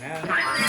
ไม่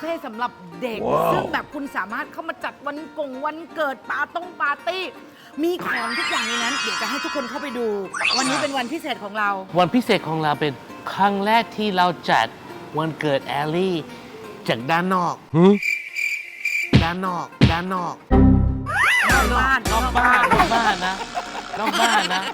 เป็นคาเฟ่สำหรับเด็กซึ่งแบบคุณสามารถเข้ามาจัดวันกงวันเกิดปาต้องปาร์ตี้ มีของทุกอย่างในนั้น เดี๋ยวจะให้ทุกคนเข้าไปดู วันนี้เป็นวันพิเศษของเรา วันพิเศษของเราเป็นครั้งแรกที่เราจัดวันเกิดแอลลี่จากด้านนอก ด้านนอก ด้านนอกนอกบ้านนอกบ้านนอกบ้านนะ นอกบ้านนะ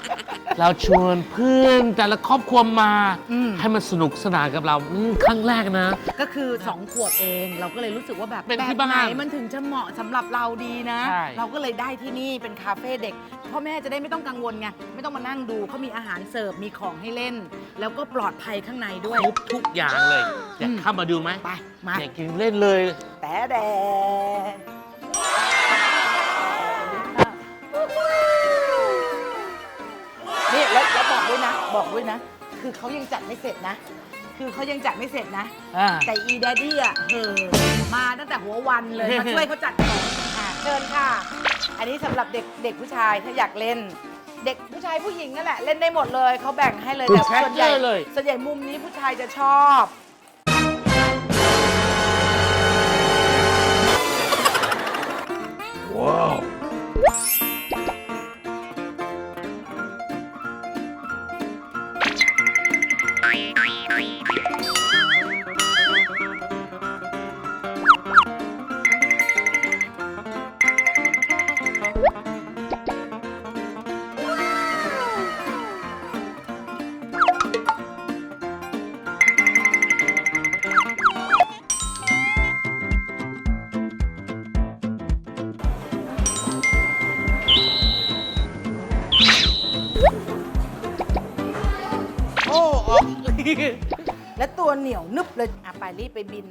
เราชวนเพื่อนแต่ละครอบครัวมาอืมให้มันสนุกสนานกับเราอืมครั้งแรกนะ ก็คือ 2 ขวบเอง เราก็เลยรู้สึกว่าแบบเป็นที่แบบไหนบ้านมันถึงจะเหมาะสำหรับเราดีนะ ใช่ เราก็เลยได้ที่นี่เป็นคาเฟ่เด็กพ่อแม่จะได้ไม่ต้องกังวลไงไม่ต้องมานั่งดูเขามีอาหารเสิร์ฟมีของให้เล่น แล้วก็ปลอดภัยข้างในด้วย ทุกทุกอย่างเลยอยากอืมเข้ามาดูไหมไปมาอยากกินเล่นเลย แต่แดนี่ บอกด้วยนะบอกด้วยนะ คือเขายังจัดไม่เสร็จนะ คือเขายังจัดไม่เสร็จนะ อ่า แต่อีแดดดี้อะเออมาตั้งแต่หัววันเลย มาช่วยเขาจัดของอะเชิญค่ะ อันนี้สำหรับเด็กเด็กผู้ชายถ้าอยากเล่น เด็กผู้ชายผู้หญิงนั่นแหละเล่นได้หมดเลยเขาแบ่งให้เลยแต่แพ็คส่วนใหญ่เยอะเลย ส่วนใหญ่มุมนี้ผู้ชายจะชอบ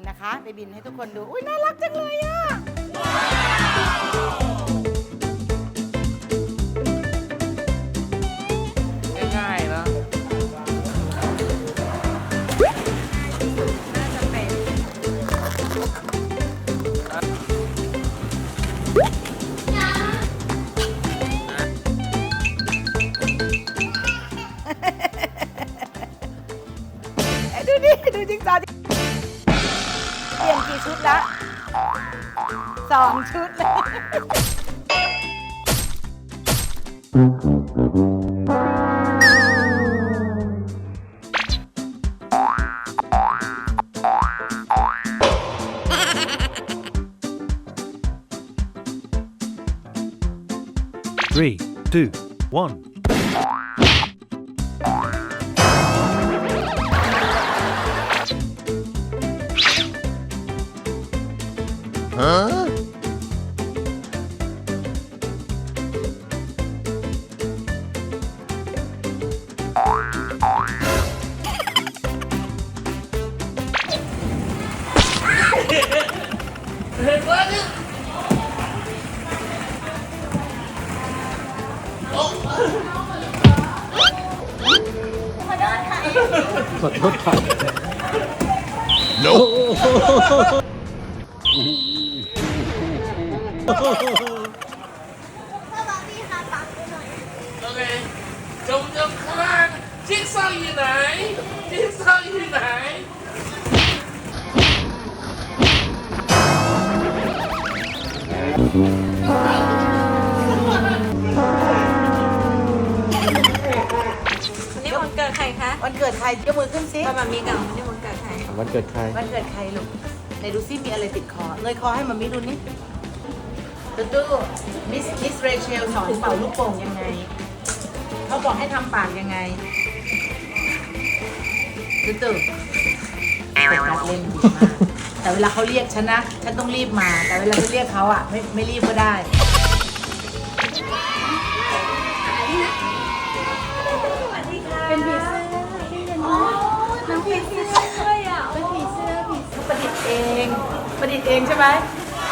นะคะ ไปบินให้ทุกคนดู อุ้ยน่ารักจังเลยอะ วันนี้วันเกิดใครคะวันเกิดใครยกมือขึ้นซิป้ามามีกับวันนี้วันเกิดใครวันเกิดใคร วันเกิดใครลูกในดูซิมีอะไรติดคอเลยคอให้มามีดูนี่ดูดูมิสมิสเรเชลสอนเป่าลูกโป่งยังไง เขาบอกให้ทำปากยังไงดูดูโฟกัสเล่นดีมาก แต่เวลาเขาเรียกฉันนะฉันต้องรีบมา แต่เวลาฉันเรียกเขาอะไม่ไม่รีบก็ได้ เป็นผีเสื้อน้องผีเสื้อด้วยอะเป็นผีเสื้อผีเสื้อประดิษฐ์เอง ประดิษฐ์เองใช่ไหม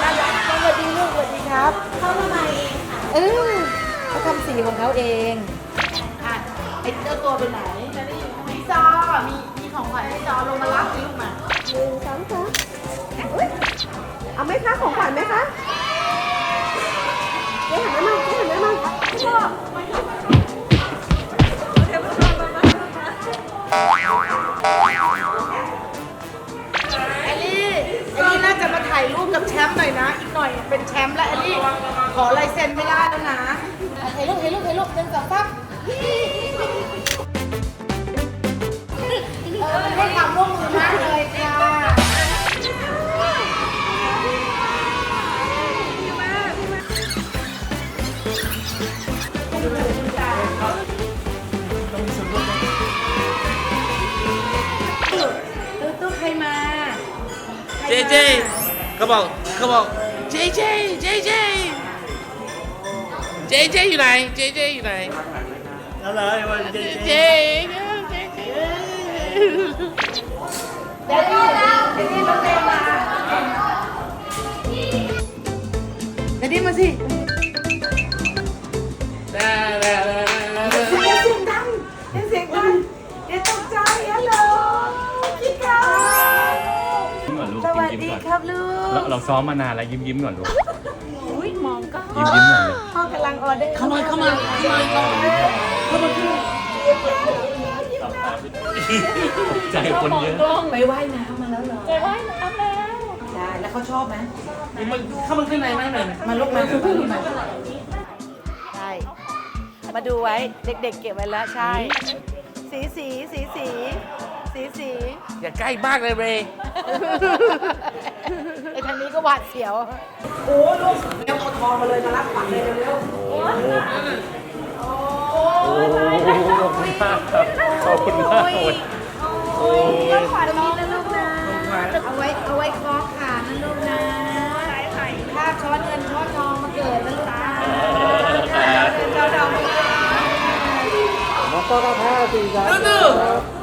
น่ารักสวัสดีลูกสวัสดีครับเขาทำไมเองค่ะเออเขาทำสีของเขาเองอะไอ้เจ้าตัวไปไหนพี่จอมีมีของขวัญให้จอลงมารับสิลูกมาหนึ่งสองสามอุ๊ย เอาไหมคะของขวัญไหมคะเจ๊หันหน้ามาเจ๊หันหน้ามาพ่อแอลลี่แอลลี่น่าจะมาถ่ายรูปกับแชมป์หน่อยนะ อีกหน่อยเป็นแชมป์แล้วแอลลี่ ขอลายเซ็นไม่ได้แล้วนะอะถ่ายรูปถ่ายรูปถ่ายรูปเป็นงสองสามเออมันให้ความร่วมมือมากเลยค่ะ ใครเจมาเจเขาบอกเขาบอกเจเจเจ ลูเรากเราซ้อมมานานแล้วยิ้มยิ้มๆก่อนลูกอุ้ยมองก็ยิ้มยิ้มๆก่อนลูกพ่อกำลังออเดอร์เข้ามาเข้ามาเข้ามาเข้ามาใจคนเยอะไปว่ายน้ำมาแล้วเหรอไปว่ายน้ำแล้วใช่แล้วเขาชอบไหมมันเข้ามาข้างในไหมหน่อยมาลุกมาลุกมาลุกมาใช่มาดูไว้เด็กๆเก็บไว้แล้วใช่ สีสีสีสี สีสีอย่าใกล้มากเลยเรย์ไอ้ทางนี้ก็หวาดเสียว โอ้ลูกเดี๋ยวเอาทองมาเลยมารับขวัญเลยเร็วๆ โอ้ยขอบคุณมากครับขอบคุณมากโอ้ย โอ้ยรับขวัญนี้นะลูกนะ เอาไว้เอาไว้คล้องขานะลูกนะถ้าช้อนเงินช้อนทองมาเกิดนะลูกนะเงินช้อนทองมาเกิดมาต้อนรับห้าสี่สามดูดูส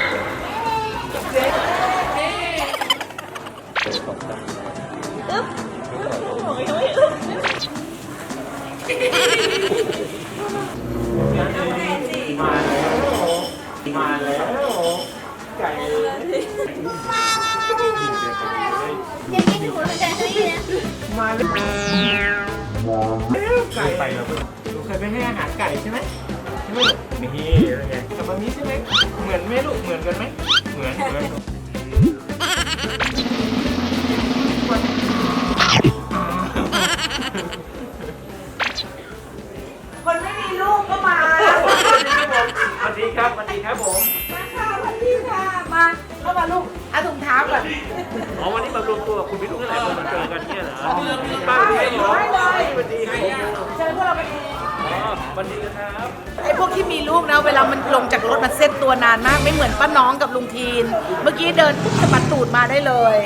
ป้าป้าไปพี่เลเหรอยเลยสวัสดีครับผมเชิญพวกเราไปดีอ๋อสวัสดีครับไอ้พวกที่มีลูกนะ เวลามันลงจากรถมันเซ็ตตัวนานมาก ไม่เหมือนป้าน้องกับลุงทีน เมื่อกี้เดินปุ๊บสะบัดตูดมาได้เลย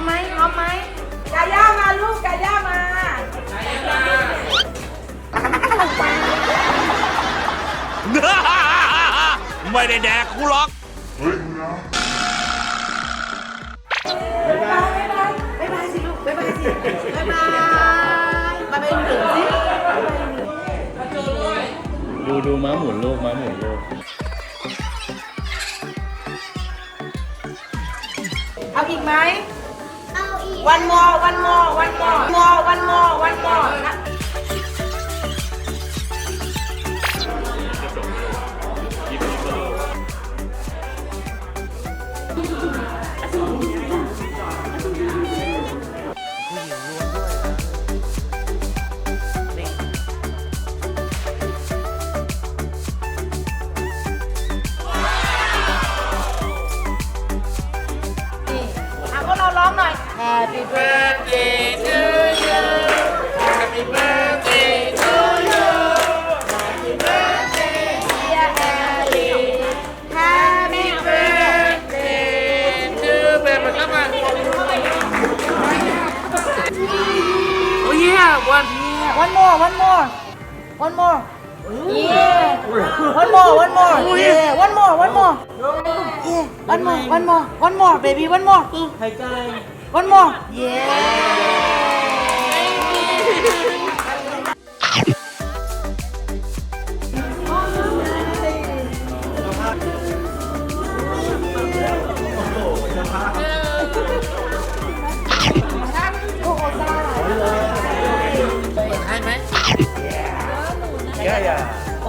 มไหมพร้อมไหมกาย่ามาลูกกาย่ามา ไม่ได้แดกกูหรอกบ๊ายบายบ๊ายบายสิลูกบ๊ายบายสิบ๊ายบายบ๊ายบายหนึ่งสิดูดูม้าหมุนลูกม้าหมุนลูกเอาอีกไหมเอาอีก one more one more one more more one more one more One more, one more. Oh, yeah, one more, one more. Yeah, one more, one more, one more, baby, one more. One more. Yeah.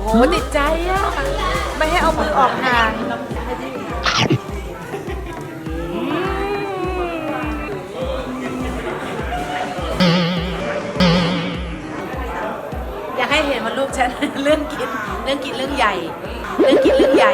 โอ้โหติดใจอะ ไม่ให้เอามือออกห่างอยากให้เห็นว่าลูกฉัน เรื่องกิน เรื่องกินเรื่องใหญ่ เรื่องกินเรื่องใหญ่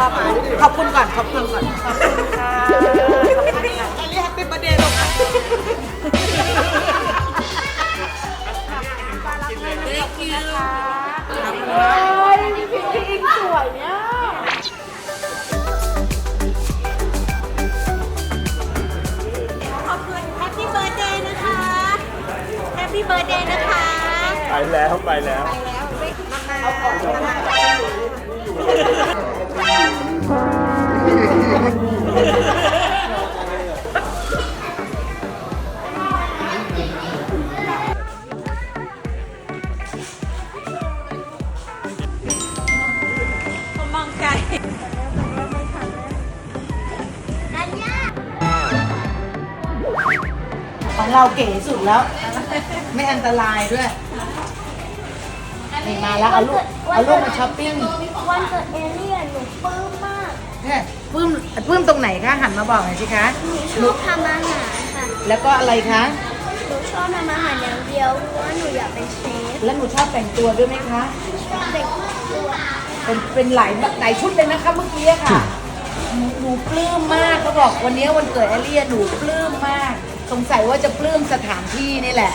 ขวัญข้าวขอบคุณขอบคุณก่อนขอบคุณก่อนขอบคุณค่ะขอบคุณค่ะอันนี้แฮปปี้เบอร์เดย์ลูกอะ Thank you โอ้ยพี่อิงสวยเนี่ยขอบคุณแฮปปี้เบิร์ดเดย์นะคะแฮปปี้เบิร์ดเดย์นะคะ ไปแล้วไปแล้ว ไปแล้วเอาของมา มองไกลอันยาของเราเก๋สุดแล้ว ไม่อันตรายด้วยนี่มาแล้วเอาลูกเอาลูกมาช้อปปิ้ง วันเกิดเอเลี่ยนหนูปลื้มมากเนี่ยปลื้มปลื้มตรงไหนคะหันมาบอกหน่อยสิคะหนูชอบทำอาหารค่ะแล้วก็อะไรคะหนูชอบทำอาหารอย่างเดียวเพราะว่าหนูอยากเป็นเชฟแล้วหนูชอบแต่งตัวด้วยไหมคะชอบเด็กตัวเป็นเป็นหลายหลายชุดเลยนะคะเมื่อกี้อะค่ะหนูหนูปลื้มมากเขาบอกวันนี้วันเกิดแอลเลียนหนูปลื้มมาก สงสัยว่าจะปลื้มสถานที่นี่แหละ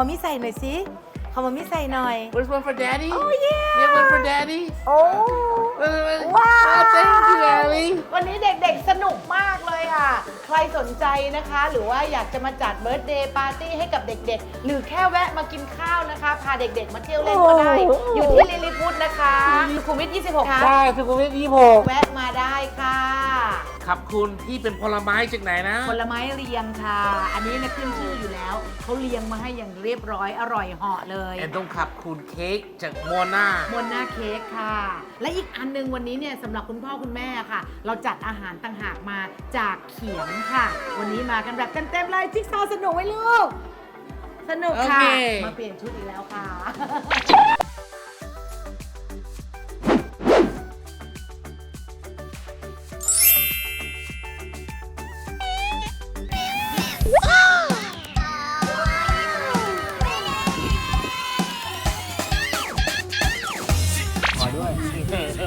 มามิใส่หน่อยสิขอมามิใส่หน่อย Where's one for daddy Oh yeah You have one for daddy โอ้ว้าว Oh, thank you Ellie วันนี้เด็กๆสนุกมาก เลยอะ ใครสนใจนะคะ หรือว่าอยากจะมาจัดเบิร์ d เดย์ปาร์ตี้ให้กับเด็กๆ หรือแค่แวะมากินข้าวนะคะ พาเด็กๆ มาเที่ยวเล่นก็ได้ อยู่ที่ลิลิพุทธนะคะสุขุมวิท 26 ค่ะ ใช่สุขุมวิท26แวะมาได้ค่ะขขอบคุณที่เป็นผลไม้จากไหนนะ ผลไม้เรียงค่ะ อันนี้นะขึ้นชื่ออยู่แล้ว เขาเรียงมาให้อย่างเรียบร้อยอร่อยเหาะเลยแอนต้องขอบคุณเค้กจากโมนาบนหน้าเค้กค่ะ และอีกอันหนึงวันนี้เนี่ยสำหรับคุณพ่อคุณแม่ค่ะ เราจัดอาหารต่างหากมาจากเขียงค่ะ วันนี้มากันแบบเต็มๆเลยจิ๊กซอว์สนุกไหมลูก สนุกค่ะมาเปลี่ยนชุดอีกแล้วค่ะเ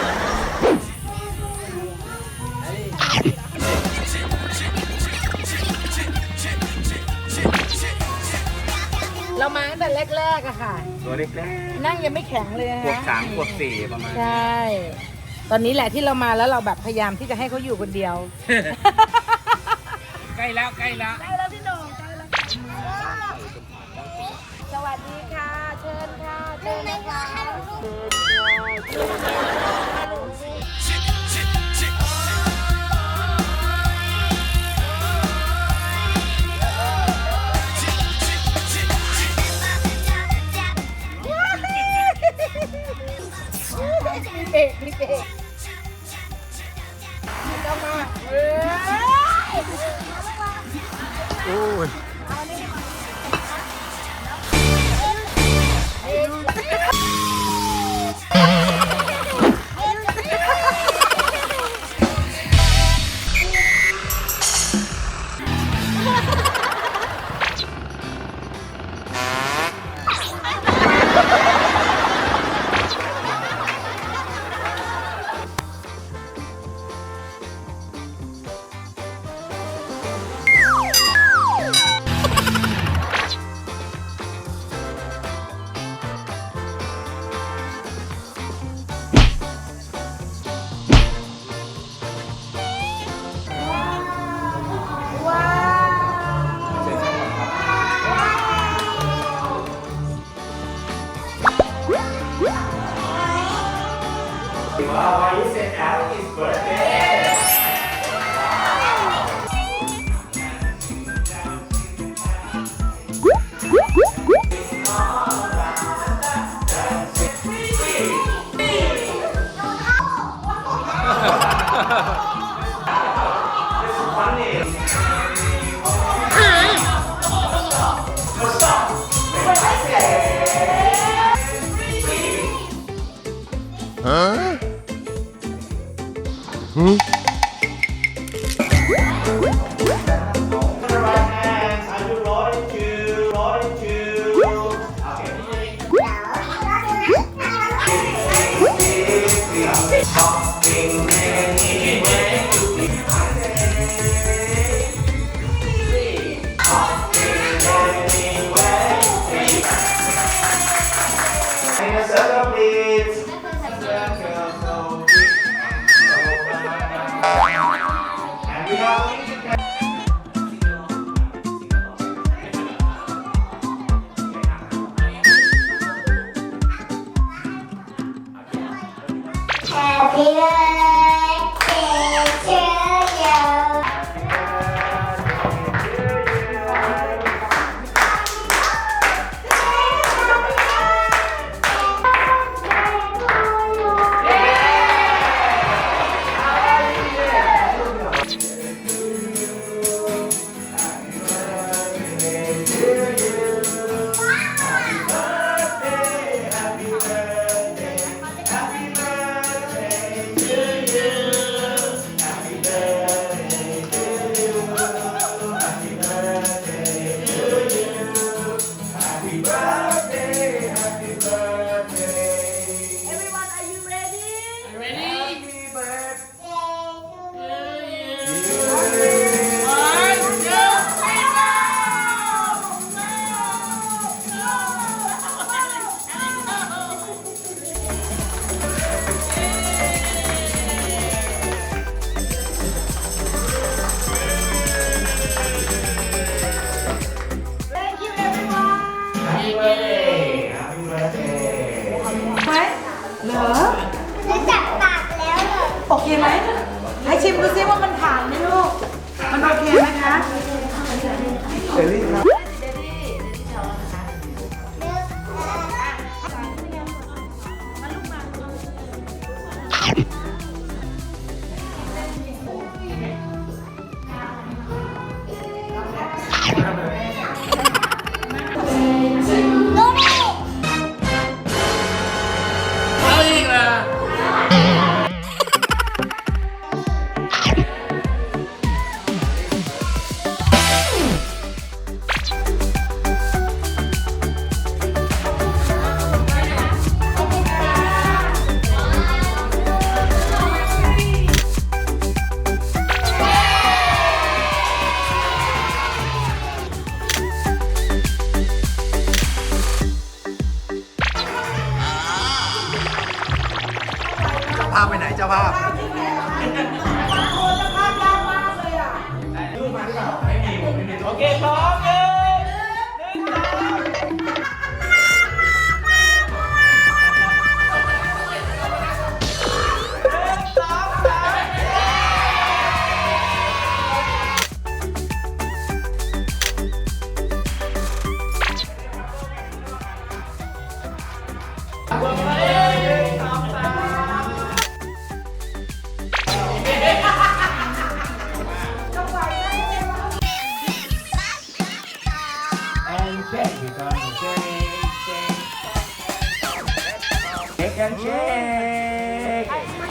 รา กๆอะค่ะ ตัวเล็กนั่งยังไม่แข็งเลยนะๆขวบฮะสามขวบสี่ประมาณใช่ตอนนี้แหละที่เรามาแล้วเราแบบพยายามที่จะให้เขาอยู่คนเดียว ใกล้แล้วใกล้แล้ว ได้ มีเบรกมีเบรกไม่ต้องมาเอ้ย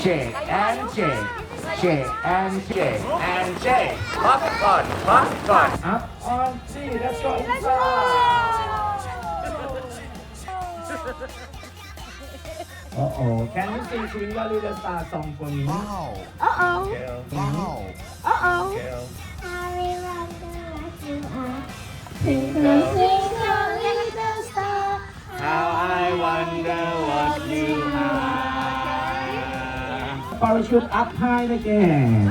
shake and shake shake and shake and shake popcorn popcorn up on three let's go Uh oh, can you sing Queen Lolita Star song for me? Wow. Uh oh. Wow. Uh oh. Happy birthday, what you are. Twinkle, twinkle, little star. How I wonder what you are. parachute up high again.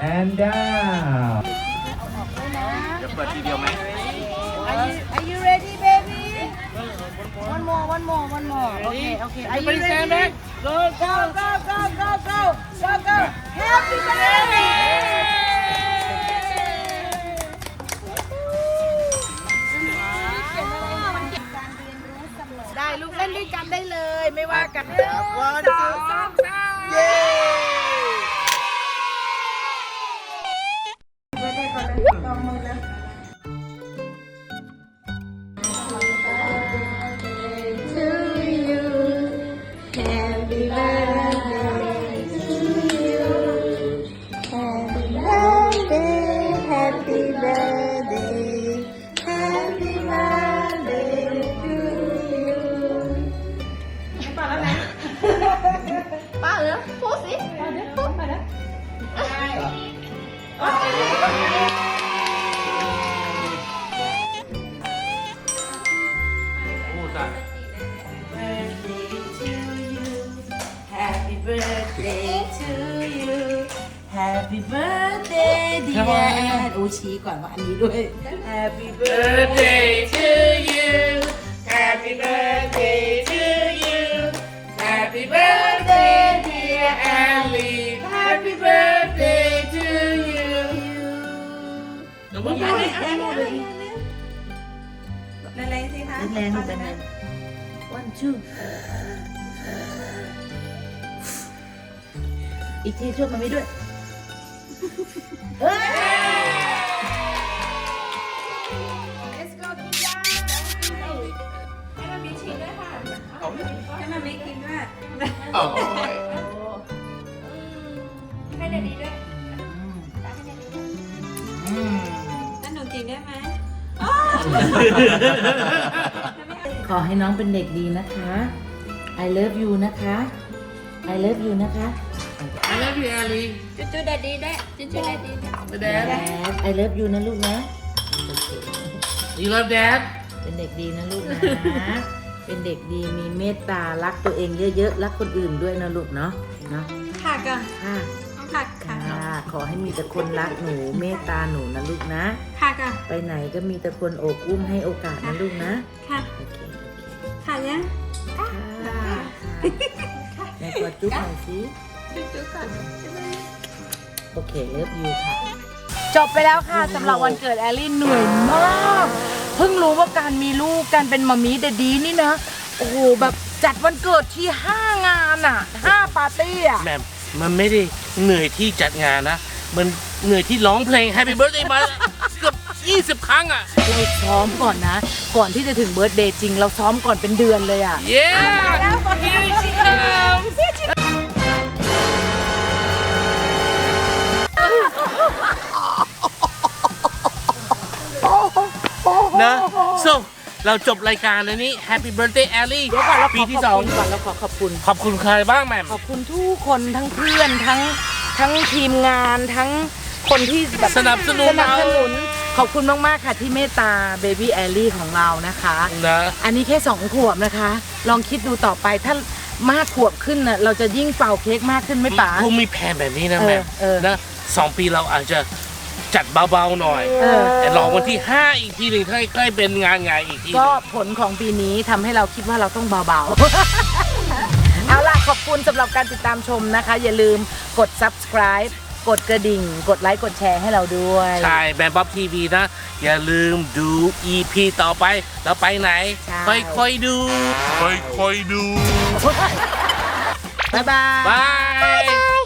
And down. Are you, are you ready, baby? One more, one more, one more. Okay, okay. Are you ready? Go, go, go, go, go, go, go, go. Happy birthday! ลูกเล่นด้วยกันได้เลยไม่ว่ากันวันสองสามเย้ bố trí quả bạn ấy đuôi Happy birthday to you. Happy birthday to you. Happy birthday dear Ali. Happy birthday to you. Đúng không? Bạn ấy? Em một bình Lên lên thế hả? Lên lên không One, two. Ít thế trước mà mới được ของฉัมันไม่กินด้วยโอ้ยให้เดดี้ด้วยแล้ดีด้วยนั่นหนูกินได้ไหมขอให้น้องเป็นเด็กดีนะคะ I love you นะคะ I love you นะคะ I love you อาลีจุ๊จุ๊ดดี้ด้วจุ๊จุ๊ดดี้ด้วยแด I love you นะลูกนะ You love dad เป็นเด็กดีนะลูกนะ เป็นเด็กดีมีเมตตารักตัวเองเยอะๆรักคนอื่นด้วยนะลูกเนาะเนาะค่ะก่อนค่ะค่ะค่ะ ค่ะขอให้มีแต่คนรักหนูเมตตาหนูนะลูกนะ ค่ะก่อนไปไหนก็มีแต่คนโอบอุ้มให้โอกาสนะลูกนะค่ะโอเคค่ะยังค่ะในกอดจุ๊บหน่อยสิจุ๊บก่อนโอเคเลิฟยูค่ะ จบไปแล้วค่ะสำหรับวันเกิดแอลลี่เหนื่อยมาก เพิ่งรู้ว่าการมีลูกการเป็นมัมมี่เดดดีนี่นะ โอ้โหแบบจัดวันเกิดที่5งานอะ5ปาร์ตี้อะแม่มมันไม่ได้เหนื่อยที่จัดงานนะ มันเหนื่อยที่ร้องเพลง Happy Birthday มาเกือบ20 ครั้งอะ เราซ้อมก่อนนะ ก่อนที่จะถึงเบิร์ตเดย์จริง เราซ้อมก่อนเป็นเดือนเลยอะเย้ Here she comes นะ so เราจบรายการแล้วนี้ Happy Birthday Ellie เดี๋ยวก่อนเราขปีอที่ขสออบงคุณก่อนเราขอขอบคุณ ขอบคุณใครบ้างแม่ม ขอบคุณทุกคนทั้งเพื่อนทั้งทั้งทีมงานทั้งคนที่แบบสนับสนุนสนับเราสนุน ขอบคุณมาก ๆ ค่ะที่เมตตาเบบี้แอลลี่ของเรานะคะ นะ อันนี้แค่สองขวบนะคะ ลองคิดดูต่อไปถ้ามากขวบขึ้นน่ะเราจะยิ่งเป่าเค้กมากขึ้นไหมป๋าคงมีแผนแบบนี้นะเออแม่มเออ นะสองปีเราอาจจะ จัดเบาๆหน่อย เออ แต่รอวันที่ 5 อีกทีหนึ่งถ้าใกล้เป็นงานใหญ่อีกทีหนึ่ง ก็ผลของปีนี้ทำให้เราคิดว่าเราต้องเบาๆ เอาล่ะ ขอบคุณสำหรับการติดตามชมนะคะ อย่าลืมกด subscribe กดกระดิ่ง กดไลค์กดแชร์ให้เราด้วย ใช่แบนบ๊อบทีวีนะ อย่าลืมดู EP ต่อไปแล้วไปไหน ใช่ ค่อยๆดู ค่อยๆดู บ๊ายบาย บาย